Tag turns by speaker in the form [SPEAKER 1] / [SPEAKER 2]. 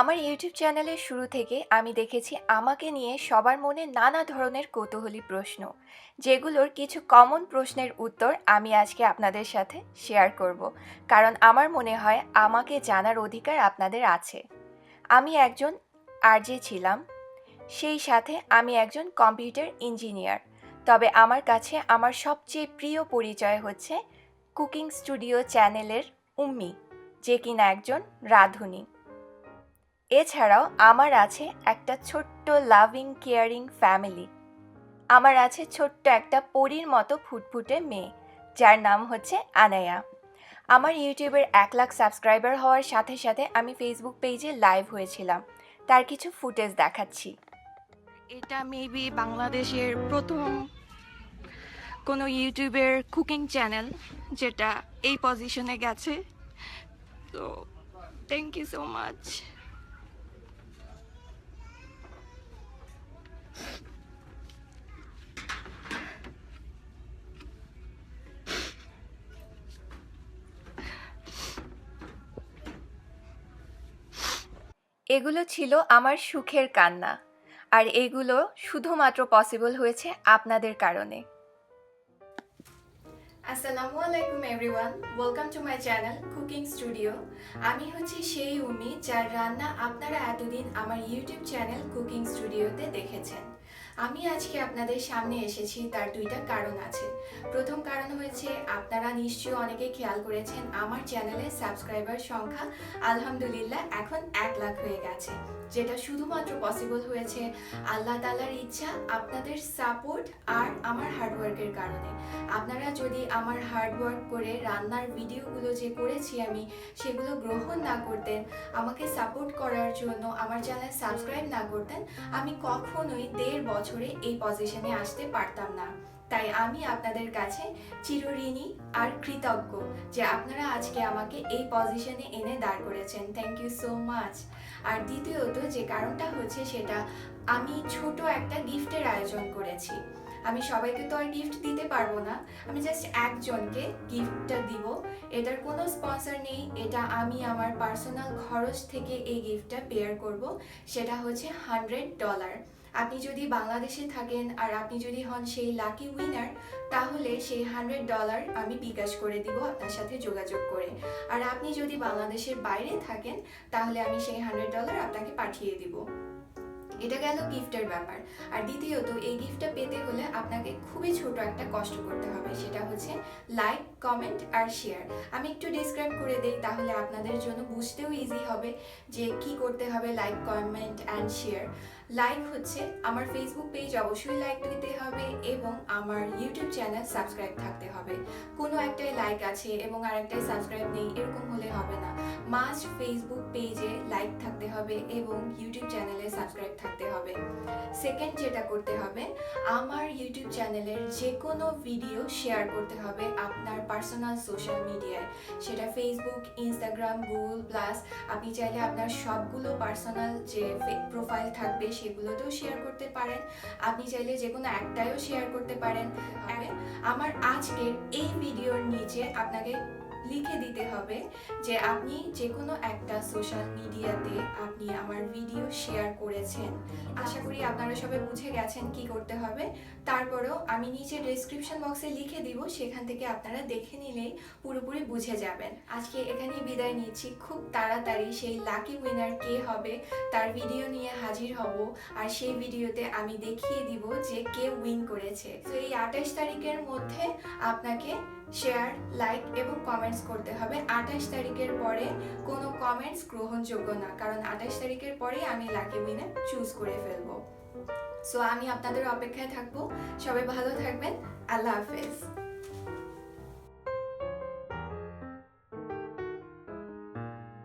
[SPEAKER 1] আমার ইউটিউব চ্যানেলের শুরু থেকে আমি দেখেছি আমাকে নিয়ে সবার মনে নানা ধরনের কৌতূহলী প্রশ্ন, যেগুলোর কিছু কমন প্রশ্নের উত্তর আমি আজকে আপনাদের সাথে শেয়ার করব। কারণ আমার মনে হয় আমাকে জানার অধিকার আপনাদের আছে। আমি একজন আরজে ছিলাম, সেই সাথে আমি একজন কম্পিউটার ইঞ্জিনিয়ার তবে আমার কাছে আমার সবচেয়ে প্রিয় পরিচয় হচ্ছে কুকিং স্টুডিও চ্যানেলের উম্মি, যে কিনা একজন রাঁধুনি। এছাড়াও আমার আছে একটা ছোট্ট লাভিং কেয়ারিং ফ্যামিলি আমার আছে ছোট্ট একটা পরীর মতো ফুটফুটে মেয়ে, যার নাম হচ্ছে আনায়া। আমার ইউটিউবের এক লাখ সাবস্ক্রাইবার হওয়ার সাথে সাথে আমি ফেসবুক পেজে লাইভ হয়েছিলাম। তার কিছু ফুটেজ দেখাচ্ছি।
[SPEAKER 2] এটা মেবি বাংলাদেশের প্রথম কোনো ইউটিউবের কুকিং চ্যানেল যেটা এই পজিশনে গেছে। তো থ্যাংক ইউ সো মাচ
[SPEAKER 1] এগুলো ছিল আমার সুখের কান্না, আর এগুলো শুধুমাত্র পসিবল হয়েছে আপনাদের কারণে। আসসালামু আলাইকুম everyone welcome to my channel cooking studio আমি হচ্ছি সেই উমি, যার রান্না আপনারা এতদিন আমার ইউটিউব চ্যানেল কুকিং স্টুডিওতে দেখেছেন। আমি আজকে আপনাদের সামনে এসেছি, তার দুইটা কারণ আছে। প্রথম কারণ হয়েছে, আপনারা নিশ্চয়ই অনেকে খেয়াল করেছেন, আমার চ্যানেলে সাবস্ক্রাইবার সংখ্যা আলহামদুলিল্লাহ এখন এক লাখ হয়ে গেছে। যেটা শুধুমাত্র পসিবল হয়েছে আল্লাহ তালার ইচ্ছা, আপনাদের সাপোর্ট আর আমার হার্ডওয়ার্কের কারণে। আপনারা যদি আমার হার্ডওয়ার্ক করে রান্নার ভিডিওগুলো যে করেছি আমি, সেগুলো গ্রহণ না করতেন, আমাকে সাপোর্ট করার জন্য, আমার চ্যানেল সাবস্ক্রাইব না করতেন, আমি কখনোই দেড় বছরে এই পজিশনে আসতে পারতাম না। তাই আমি আপনাদের কাছে চিরঋণী আর কৃতজ্ঞ যে আপনারা আজকে আমাকে এই পজিশনে এনে দাঁড় করেছেন। থ্যাংক ইউ সো মাচ আর দ্বিতীয়ত যে কারণটা হচ্ছে সেটা, আমি ছোট একটা গিফটের আয়োজন করেছি। আমি সবাইকে তো আর গিফট দিতে পারব না। আমি জাস্ট একজনকে গিফটটা দিব। এটার কোনো স্পন্সর নেই। এটা আমি আমার পার্সোনাল খরচ থেকে এই গিফটটা পেয়ার করব। সেটা হচ্ছে হান্ড্রেড ডলার আপনি যদি বাংলাদেশে থাকেন আর আপনি যদি হন সেই লাকি উইনার তাহলে সেই হান্ড্রেড ডলার আমি বিকাশ করে দিব আপনার সাথে যোগাযোগ করে। আর আপনি যদি বাংলাদেশের বাইরে থাকেন, তাহলে আমি সেই হান্ড্রেড ডলার আপনাকে পাঠিয়ে দিব। এটা গেল গিফটের ব্যাপার। আর দ্বিতীয়ত, এই গিফটটা পেতে হলে আপনাকে খুবই ছোট একটা কষ্ট করতে হবে, সেটা হচ্ছে লাইক কমেন্ট আর শেয়ার আমি একটু ডিসক্রাইব করে দিই, তাহলে আপনাদের জন্য বুঝতেও ইজি হবে যে কি করতে হবে like comment and share like হচ্ছে, আমার ফেসবুক পেজ অবশ্যই লাইক দিতে হবে এবং আমার ইউটিউব চ্যানেল সাবস্ক্রাইব থাকতে হবে। কোনো একটাই লাইক আছে এবং আরেকটাই সাবস্ক্রাইব নেই, এরকম হলে হবে না। মাস্ট ফেসবুক পেজে লাইক থাকতে হবে এবং ইউটিউব চ্যানেলে সাবস্ক্রাইব থাকতে হবে। সেকেন্ড যেটা করতে হবে আমার ইউটিউব চ্যানেলের যে কোনো ভিডিও শেয়ার করতে হবে আপনার পার্সোনাল সোশ্যাল মিডিয়ায় সেটা ফেসবুক ইনস্টাগ্রাম গুগল প্লাস আপনি চাইলে আপনার সবগুলো পার্সোনাল যে প্রোফাইল থাকবে সেগুলোতেও শেয়ার করতে পারেন। আপনি চাইলে যে কোনো একটাইও শেয়ার করতে পারেন। আমার আজকের এই ভিডিওর নিচে আপনাকে লিখে দিতে হবে যে আপনি যে কোনো একটা সোশ্যাল মিডিয়াতে আপনি আমার ভিডিও শেয়ার করেছেন। আশা করি আপনারা সবাই বুঝে গেছেন কি করতে হবে। তারপরেও আমি নিচে ডেসক্রিপশন বক্সে লিখে দিব, সেখান থেকে আপনারা দেখে নিলেই পুরোপুরি বুঝে যাবেন। আজকে এখানেই বিদায় নিচ্ছি। খুব তাড়াতাড়ি সেই লাকি উইনার কে হবে তার ভিডিও নিয়ে হাজির হব আর সেই ভিডিওতে আমি দেখিয়ে দিব যে কে উইন করেছে। তো এই আঠাশ তারিখের মধ্যে আপনাকে শেয়ার, লাইক এবং কমেন্টস করতে হবে। আঠাশ তারিখের পরে কোনো কমেন্টস গ্রহণযোগ্য না, কারণ আঠাশ তারিখের পরে আমি লাকি উইনার চুজ করে ফেলব। সো আমি আপনাদের অপেক্ষায় থাকব। সবাই ভালো থাকবেন। আল্লাহ হাফেজ।